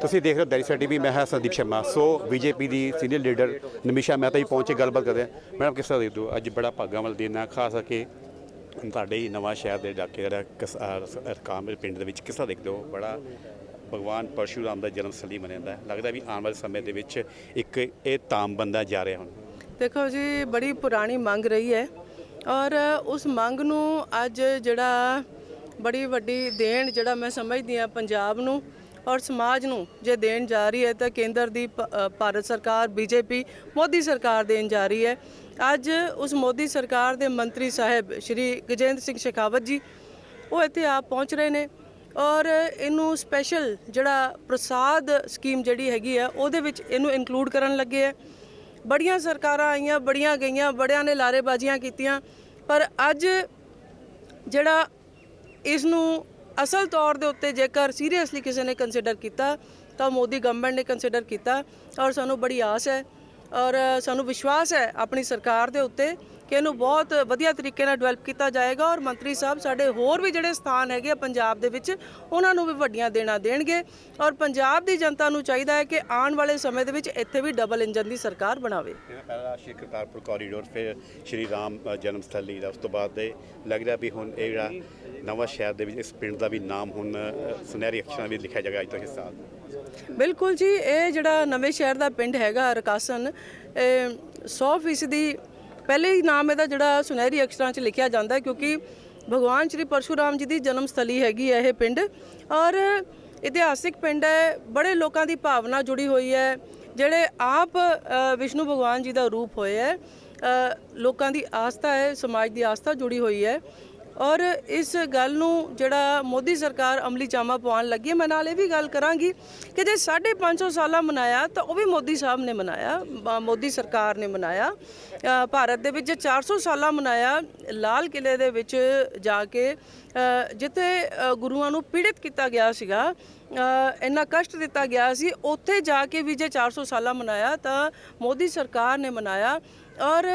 ਤੁਸੀਂ ਦੇਖ ਰਹੇ ਹੋ ਦੈਨਿਕ ਟੀਵੀ, ਮੈਂ ਹਾਂ ਸੰਦੀਪ ਸ਼ਰਮਾ। ਸੋ ਬੀਜੇਪੀ ਦੀ ਸੀਨੀਅਰ ਲੀਡਰ ਨਮਿਸ਼ਾ ਮਹਿਤਾ ਜੀ ਪਹੁੰਚੇ ਗੱਲਬਾਤ ਕਰਦੇ ਹਾਂ। ਮੈਡਮ, ਕਿਸ ਤਰ੍ਹਾਂ ਦੇਖਦੇ ਹੋ ਅੱਜ ਬੜਾ ਭਾਗਾਂ ਵਾਲਾ ਦਿਨ ਆ, ਖਾਸ ਕਰਕੇ ਤੁਹਾਡੇ ਹੀ ਨਵਾਂ ਸ਼ਹਿਰ ਦੇ ਇਲਾਕੇ ਜਿਹੜਾ ਕਿਸ- ਅਹ ਪਿੰਡ ਦੇ ਵਿੱਚ ਕਿਸ ਤਰ੍ਹਾਂ ਦੇਖਦੇ ਹੋ? ਬੜਾ ਭਗਵਾਨ ਪਰਸ਼ੂਰਾਮ ਦਾ ਜਨਮ ਸਥਲੀ ਮੰਨਿਆ ਹੈ। ਲੱਗਦਾ ਵੀ ਆਉਣ ਵਾਲੇ ਸਮੇਂ ਦੇ ਵਿੱਚ ਇੱਕ ਇਹ ਧਾਮ ਬੰਦਾ ਜਾ ਰਿਹਾ ਹੁਣ। ਦੇਖੋ ਜੀ, ਬੜੀ ਪੁਰਾਣੀ ਮੰਗ ਰਹੀ ਹੈ ਔਰ ਉਸ ਮੰਗ ਨੂੰ ਅੱਜ ਜਿਹੜਾ ਬੜੀ ਵੱਡੀ ਦੇਣ ਜਿਹੜਾ ਮੈਂ ਸਮਝਦੀ ਹਾਂ ਪੰਜਾਬ ਨੂੰ ਔਰ ਸਮਾਜ ਨੂੰ ਜੇ ਦੇਣ ਜਾ ਰਹੀ ਹੈ ਤਾਂ ਕੇਂਦਰ ਦੀ ਪ- ਅ, ਭਾਰਤ ਸਰਕਾਰ ਬੀਜੇਪੀ ਮੋਦੀ ਸਰਕਾਰ ਦੇਣ ਜਾ ਰਹੀ ਹੈ। ਅੱਜ ਉਸ ਮੋਦੀ ਸਰਕਾਰ ਦੇ ਮੰਤਰੀ ਸਾਹਿਬ ਸ਼੍ਰੀ ਗਜੇਂਦਰ ਸਿੰਘ ਸ਼ੇਖਾਵਤ ਜੀ ਉਹ ਇੱਥੇ ਆਪ ਪਹੁੰਚ ਰਹੇ ਨੇ ਔਰ ਇਹਨੂੰ ਸਪੈਸ਼ਲ ਜਿਹੜਾ ਪ੍ਰਸਾਦ ਸਕੀਮ ਜਿਹੜੀ ਹੈਗੀ ਆ ਉਹਦੇ ਵਿੱਚ ਇਹਨੂੰ ਇਨਕਲੂਡ ਕਰਨ ਲੱਗੇ ਆ ਬੜੀਆਂ ਸਰਕਾਰਾਂ ਆਈਆਂ ਬੜੀਆਂ ਗਈਆਂ ਬੜਿਆਂ ਨੇ ਲਾਰੇਬਾਜ਼ੀਆਂ ਕੀਤੀਆਂ ਪਰ ਅੱਜ ਜਿਹੜਾ ਇਸ ਨੂੰ ਅਸਲ ਤੌਰ ਦੇ ਉੱਤੇ ਜੇਕਰ ਸੀਰੀਅਸਲੀ ਕਿਸੇ ਨੇ ਕੰਸੀਡਰ ਕੀਤਾ, ਤਾਂ ਮੋਦੀ ਗਵਰਨਮੈਂਟ ਨੇ ਕੰਸੀਡਰ ਕੀਤਾ ਔਰ ਸਾਨੂੰ ਬੜੀ ਆਸ ਹੈ ਔਰ ਸਾਨੂੰ ਵਿਸ਼ਵਾਸ ਹੈ ਆਪਣੀ ਸਰਕਾਰ ਦੇ ਉੱਤੇ ਕਿ ਇਹਨੂੰ ਬਹੁਤ ਵਧੀਆ ਤਰੀਕੇ ਨਾਲ ਡਿਵੈਲਪ ਕੀਤਾ ਜਾਏਗਾ ਔਰ ਮੰਤਰੀ ਸਾਹਿਬ ਸਾਡੇ ਹੋਰ ਵੀ ਜਿਹੜੇ ਸਥਾਨ ਹੈਗੇ ਆ ਪੰਜਾਬ ਦੇ ਵਿੱਚ ਉਹਨਾਂ ਨੂੰ ਵੀ ਵੱਡੀਆਂ ਦੇਣਾ ਦੇਣਗੇ। ਔਰ ਪੰਜਾਬ ਦੀ ਜਨਤਾ ਨੂੰ ਚਾਹੀਦਾ ਹੈ ਕਿ ਆਉਣ ਵਾਲੇ ਸਮੇਂ ਦੇ ਵਿੱਚ ਇੱਥੇ ਵੀ ਡਬਲ ਇੰਜਨ ਦੀ ਸਰਕਾਰ ਬਣਾਵੇ। ਪਹਿਲਾ ਸ਼੍ਰੀ ਕਰਤਾਰਪੁਰ ਕੋਰੀਡੋਰ ਫਿਰ ਸ਼੍ਰੀ ਰਾਮ ਜਨਮ ਸਥਲੀ ਦਾ ਉਸ ਤੋਂ ਬਾਅਦ ਲੱਗ ਰਿਹਾ ਵੀ ਹੁਣ ਇਹ ਜਿਹੜਾ ਨਵਾਂ ਸ਼ਹਿਰ ਦੇ ਵਿੱਚ ਇਸ ਪਿੰਡ ਦਾ ਵੀ ਨਾਮ ਹੁਣ ਸੁਨਹਿਰੀ ਅੱਖਰਾਂ ਵਿੱਚ ਲਿਖਿਆ ਜਾਏਗਾ ਅੱਜ ਤੋਂ ਇਸ ਸਾਲ। ਬਿਲਕੁਲ ਜੀ ਇਹ ਜਿਹੜਾ ਨਵੇਂ ਸ਼ਹਿਰ ਦਾ ਪਿੰਡ ਹੈਗਾ ਰਕਾਸਨ ਇਹ 100% ਦੀ ਪਹਿਲੇ ਹੀ ਨਾਮ ਇਹਦਾ ਜਿਹੜਾ ਸੁਨਹਿਰੀ ਅਕਸ਼ਰਾਂ 'ਚ ਲਿਖਿਆ ਜਾਂਦਾ ਹੈ ਕਿਉਂਕਿ ਭਗਵਾਨ ਸ਼੍ਰੀ ਪਰਸ਼ੂਰਾਮ ਜੀ ਦੀ ਜਨਮ ਸਥਲੀ ਹੈਗੀ ਹੈ ਇਹ ਪਿੰਡ ਔਰ ਇਤਿਹਾਸਿਕ ਪਿੰਡ ਹੈ, ਬੜੇ ਲੋਕਾਂ ਦੀ ਭਾਵਨਾ ਜੁੜੀ ਹੋਈ ਹੈ, ਜਿਹੜੇ ਆਪ ਵਿਸ਼ਨੂੰ ਭਗਵਾਨ ਜੀ ਦਾ ਰੂਪ ਹੋਏ ਹੈ ਲੋਕਾਂ ਦੀ ਆਸਥਾ ਹੈ, ਸਮਾਜ ਦੀ ਆਸਥਾ ਜੁੜੀ ਹੋਈ ਹੈ। ਔਰ ਇਸ ਗੱਲ ਨੂੰ ਜਿਹੜਾ ਮੋਦੀ ਸਰਕਾਰ ਅਮਲੀ ਜਾਮਾ ਪਵਾਉਣ ਲੱਗੀ ਮੈਂ ਨਾਲ ਇਹ ਵੀ ਗੱਲ ਕਰਾਂਗੀ ਕਿ ਜੇ 550 ਸਾਲਾ ਮਨਾਇਆ, ਤਾਂ ਉਹ ਵੀ ਮੋਦੀ ਸਾਹਿਬ ਨੇ ਮਨਾਇਆ ਬ- ਮੋਦੀ ਸਰਕਾਰ ਨੇ ਮਨਾਇਆ। ਭਾਰਤ ਦੇ ਵਿੱਚ ਜੇ 400 ਸਾਲਾ ਮਨਾਇਆ, ਲਾਲ ਕਿਲੇ ਦੇ ਵਿੱਚ ਜਾ ਕੇ ਜਿੱਥੇ ਗੁਰੂਆਂ ਨੂੰ ਪੀੜਿਤ ਕੀਤਾ ਗਿਆ ਸੀਗਾ ਇੰਨਾ ਕਸ਼ਟ ਦਿੱਤਾ ਗਿਆ ਸੀ, ਉੱਥੇ ਜਾ ਕੇ ਵੀ ਜੇ 400 ਸਾਲਾ ਮਨਾਇਆ, ਤਾਂ ਮੋਦੀ ਸਰਕਾਰ ਨੇ ਮਨਾਇਆ। ਔਰ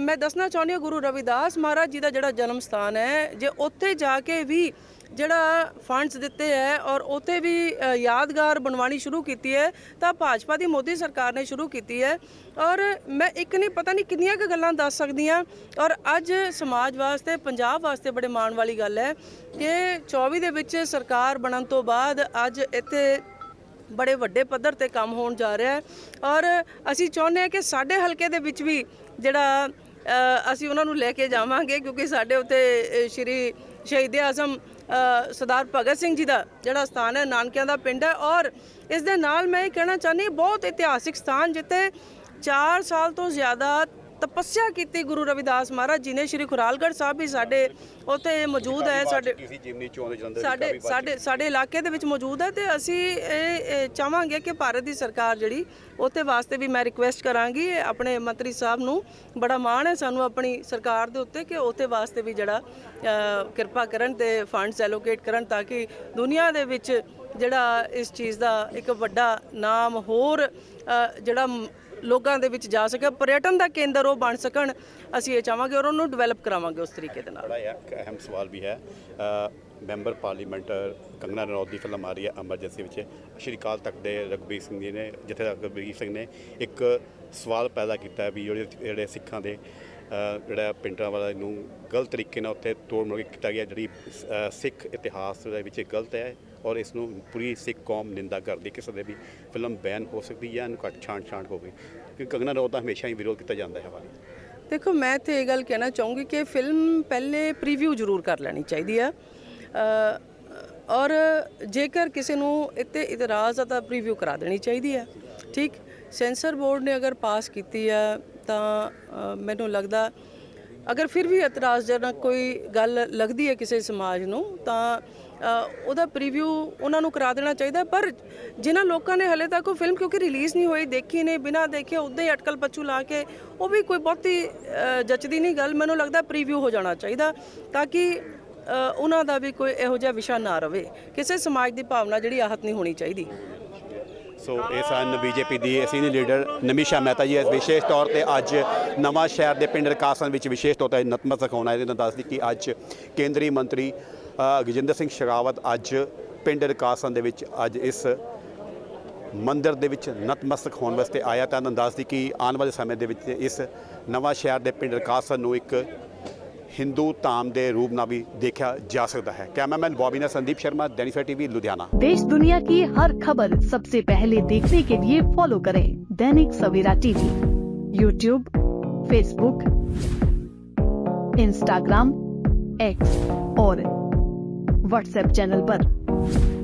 ਮੈਂ ਦੱਸਣਾ ਚਾਹੁੰਦੀ ਹਾਂ ਗੁਰੂ ਰਵਿਦਾਸ ਮਹਾਰਾਜ ਜੀ ਦਾ ਜਿਹੜਾ ਜਨਮ ਸਥਾਨ ਹੈ, ਜੇ ਉੱਥੇ ਜਾ ਕੇ ਵੀ ਜਿਹੜਾ ਫੰਡਸ ਦਿੱਤੇ ਹੈ ਔਰ ਉੱਥੇ ਵੀ ਯਾਦਗਾਰ ਬਣਵਾਣੀ ਸ਼ੁਰੂ ਕੀਤੀ ਹੈ, ਤਾਂ ਭਾਜਪਾ ਦੀ ਮੋਦੀ ਸਰਕਾਰ ਨੇ ਸ਼ੁਰੂ ਕੀਤੀ ਹੈ। ਔਰ ਮੈਂ ਇੱਕ ਨਹੀਂ, ਪਤਾ ਨਹੀਂ ਕਿੰਨੀਆਂ ਕੁ ਗੱਲਾਂ ਦੱਸ ਸਕਦੀ ਹਾਂ। ਔਰ ਅੱਜ ਸਮਾਜ ਵਾਸਤੇ, ਪੰਜਾਬ ਵਾਸਤੇ ਬੜੇ ਮਾਣ ਵਾਲੀ ਗੱਲ ਹੈ ਕਿ 24 ਦੇ ਵਿੱਚ ਸਰਕਾਰ ਬਣਨ ਤੋਂ ਬਾਅਦ ਅੱਜ ਇੱਥੇ ਬੜੇ ਵੱਡੇ ਪੱਧਰ ਤੇ ਕੰਮ ਹੋਣ ਜਾ ਰਿਹਾ ਹੈ। ਔਰ ਅਸੀਂ ਚਾਹੁੰਦੇ ਹਾਂ ਕਿ ਸਾਡੇ ਹਲਕੇ ਦੇ ਵਿੱਚ ਵੀ ਜਿਹੜਾ ਅਸੀਂ ਉਹਨਾਂ ਨੂੰ ਲੈ ਕੇ ਜਾਵਾਂਗੇ, ਕਿਉਂਕਿ ਸਾਡੇ ਉੱਤੇ ਸ਼੍ਰੀ ਸ਼ਹੀਦ ਆਜ਼ਮ ਸਰਦਾਰ ਭਗਤ ਸਿੰਘ ਜੀ ਦਾ ਜਿਹੜਾ ਸਥਾਨ ਹੈ, ਨਾਨਕਿਆਂ ਦਾ ਪਿੰਡ ਹੈ। ਔਰ ਇਸ ਦੇ ਨਾਲ ਮੈਂ ਇਹ ਕਹਿਣਾ ਚਾਹੁੰਦੀ ਬਹੁਤ ਇਤਿਹਾਸਿਕ ਸਥਾਨ ਜਿੱਥੇ 4 ਸਾਲ ਤੋਂ ਜ਼ਿਆਦਾ ਤਪੱਸਿਆ ਕੀਤੀ ਗੁਰੂ ਰਵਿਦਾਸ ਮਹਾਰਾਜ ਜੀ ਨੇ ਸ਼੍ਰੀ ਖੁਰਾਲਗੜ੍ਹ ਸਾਹਿਬ ਵੀ ਸਾਡੇ ਉੱਥੇ ਮੌਜੂਦ ਹੈ ਸਾਡੇ ਸਾਡੇ ਸਾਡੇ ਸਾਡੇ ਇਲਾਕੇ ਦੇ ਵਿੱਚ ਮੌਜੂਦ ਹੈ ਤੇ ਅਸੀਂ ਇਹ ਚਾਹਾਂਗੇ ਕਿ ਭਾਰਤ ਦੀ ਸਰਕਾਰ ਜਿਹੜੀ ਉੱਥੇ ਵਾਸਤੇ ਵੀ ਮੈਂ ਰਿਕੁਐਸਟ ਕਰਾਂਗੀ ਆਪਣੇ ਮੰਤਰੀ ਸਾਹਿਬ ਨੂੰ ਬੜਾ ਮਾਣ ਹੈ ਸਾਨੂੰ ਆਪਣੀ ਸਰਕਾਰ ਦੇ ਉੱਤੇ ਕਿ ਉੱਥੇ ਵਾਸਤੇ ਵੀ ਜਿਹੜਾ ਕਿਰਪਾ ਕਰਨ ਤੇ ਫੰਡਸ ਐਲੋਕੇਟ ਕਰਨ ਤਾਂ ਕਿ ਦੁਨੀਆ ਦੇ ਵਿੱਚ ਜਿਹੜਾ ਇਸ ਚੀਜ਼ ਦਾ ਇੱਕ ਵੱਡਾ ਨਾਮ ਹੋਰ ਜਿਹੜਾ ਲੋਕਾਂ ਦੇ ਵਿੱਚ ਜਾ ਸਕੇ ਪਰਯਟਨ ਦਾ ਕੇਂਦਰ ਉਹ ਬਣ ਸਕਣ, ਅਸੀਂ ਇਹ ਚਾਹਾਂਗੇ ਔਰ ਉਹਨੂੰ ਡਿਵੈਲਪ ਕਰਾਵਾਂਗੇ ਉਸ ਤਰੀਕੇ ਦੇ ਨਾਲ। ਬੜਾ ਇੱਕ ਅਹਿਮ ਸਵਾਲ ਵੀ ਹੈ। ਮੈਂਬਰ ਪਾਰਲੀਮੈਂਟ, ਕੰਗਨਾ ਰਣੌਤ ਦੀ ਫਿਲਮ ਆ ਰਹੀ ਹੈ ਐਮਰਜੈਂਸੀ ਵਿੱਚ। ਸ਼੍ਰੀ ਅਕਾਲ ਤਖਤ ਦੇ ਰਘਬੀਰ ਸਿੰਘ ਜੀ ਨੇ, ਜਿੱਥੇ ਰਘਬੀਰ ਸਿੰਘ ਨੇ ਇੱਕ ਸਵਾਲ ਪੈਦਾ ਕੀਤਾ ਵੀ ਜਿਹੜੇ ਜਿਹੜੇ ਸਿੱਖਾਂ ਦੇ ਜਿਹੜਾ ਪਿੰਡਾਂ ਵਾਲਾ ਨੂੰ ਗਲਤ ਤਰੀਕੇ ਨਾਲ ਉੱਥੇ ਤੋੜ ਮਰੋੜ ਕੀਤਾ ਗਿਆ, ਜਿਹੜੀ ਸਿੱਖ ਇਤਿਹਾਸ ਦੇ ਵਿੱਚ ਗਲਤ ਹੈ। ਔਰ ਇਸ ਨੂੰ ਪੂਰੀ ਸਿੱਖ ਕੌਮ ਨਿੰਦਾ ਕਰਦੀ ਕਿਸੇ ਦੇ ਵੀ ਫਿਲਮ ਬੈਨ ਹੋ ਸਕਦੀ ਹੈ ਜਾਂ ਇਹਨੂੰ ਘੱਟ ਛਾਂਟ ਛਾਂਟ ਹੋਵੇ, ਕਿਉਂਕਿ ਕੰਗਨਾ ਰਣੌਤ ਦਾ ਹਮੇਸ਼ਾ ਹੀ ਵਿਰੋਧ ਕੀਤਾ ਜਾਂਦਾ ਹੈ ਵਾਲੀ ਦੇਖੋ, ਮੈਂ ਤੇ ਇਹ ਗੱਲ ਕਹਿਣਾ ਚਾਹੂੰਗੀ ਕਿ ਫਿਲਮ ਪਹਿਲੇ ਪ੍ਰੀਵਿਊ ਜ਼ਰੂਰ ਕਰ ਲੈਣੀ ਚਾਹੀਦੀ ਆ। ਔਰ ਜੇਕਰ ਕਿਸੇ ਨੂੰ ਇੱਥੇ ਇਤਰਾਜ਼ ਆ ਤਾਂ ਪ੍ਰੀਵਿਊ ਕਰਾ ਦੇਣੀ ਚਾਹੀਦੀ ਆ, ਠੀਕ? ਸੈਂਸਰ ਬੋਰਡ ਨੇ ਅਗਰ ਪਾਸ ਕੀਤੀ ਆ ਤਾਂ ਮੈਨੂੰ ਲੱਗਦਾ ਅਗਰ ਫਿਰ ਵੀ ਇਤਰਾਜ਼ਜਨਕ ਕੋਈ ਗੱਲ ਲੱਗਦੀ ਹੈ ਕਿਸੇ ਸਮਾਜ ਨੂੰ, ਤਾਂ ਉਹਦਾ ਪ੍ਰੀਵਿਊ ਉਹਨਾਂ ਨੂੰ ਕਰਾ ਦੇਣਾ ਚਾਹੀਦਾ ਪਰ ਜਿਨ੍ਹਾਂ ਲੋਕਾਂ ਨੇ ਹਲੇ ਤੱਕ ਉਹ ਫਿਲਮ ਕਿਉਂਕਿ ਰਿਲੀਜ਼ ਨਹੀਂ ਹੋਈ, ਦੇਖੀ ਨੇ ਬਿਨਾਂ ਦੇਖੇ ਉਦਾਂ ਹੀ ਅਟਕਲ ਪੱਚੂ ਲਾ ਕੇ, ਉਹ ਵੀ ਕੋਈ ਬਹੁਤੀ ਜੱਚਦੀ ਨਹੀਂ ਗੱਲ। ਮੈਨੂੰ ਲੱਗਦਾ ਪ੍ਰੀਵਿਊ ਹੋ ਜਾਣਾ ਚਾਹੀਦਾ ਤਾਂ ਕਿ ਉਹਨਾਂ ਦਾ ਵੀ ਕੋਈ ਇਹੋ ਜਿਹਾ ਵਿਸ਼ਾ ਨਾ ਰਵੇ। ਕਿਸੇ ਸਮਾਜ ਦੀ ਭਾਵਨਾ ਜਿਹੜੀ ਆਹਤ ਨਹੀਂ ਹੋਣੀ ਚਾਹੀਦੀ। ਸੋ ਇਹ ਸਨ ਬੀਜੇਪੀ ਦੀ ਸੀਨੀਅਰ ਲੀਡਰ ਨਮਿਸ਼ਾ ਮਹਿਤਾ ਜੀ ਇਸ ਵਿਸ਼ੇਸ਼ ਤੌਰ ਤੇ ਅੱਜ ਨਵਾਂ ਸ਼ਹਿਰ ਦੇ ਪਿੰਡ ਰਕਾਸਨ ਵਿੱਚ ਵਿਸ਼ੇਸ਼ ਤੌਰ ਤੇ ਨਤਮਸਤਕ ਹੋਣਾ ਇਹਦੇ ਨਾਲ ਦੱਸਦੀ ਕਿ ਅੱਜ ਕੇਂਦਰੀ ਮੰਤਰੀ ਗਜਿੰਦਰ ਸਿੰਘ ਸ਼ੇਖਾਵਤ ਅੱਜ ਪਿੰਡ ਰਕਾਸਨ ਦੇ ਵਿੱਚ ਅੱਜ ਇਸ ਮੰਦਿਰ ਦੇ ਵਿੱਚ ਨਤਮਸਤਕ ਹੋਣ ਵਾਸਤੇ ਆਇਆ। ਤਾਂ ਅੰਦਾਜ਼ ਸੀ ਕਿ ਆਉਣ ਵਾਲੇ ਸਮੇਂ ਦੇ ਵਿੱਚ ਇਸ ਨਵਾਂ ਸ਼ਹਿਰ ਦੇ ਪਿੰਡ ਰਕਾਸਨ ਨੂੰ ਇੱਕ हिंदू ताम ਦੇ रूप ਨਾਲ भी देखा जा सकता है। कैमरामैन बॉबी संदीप शर्मा, दैनिक टीवी, लुधियाना। देश दुनिया की हर खबर सबसे पहले देखने के लिए फॉलो करें Dainik Savera TV. YouTube Facebook Instagram X और व्हाट्सएप चैनल पर।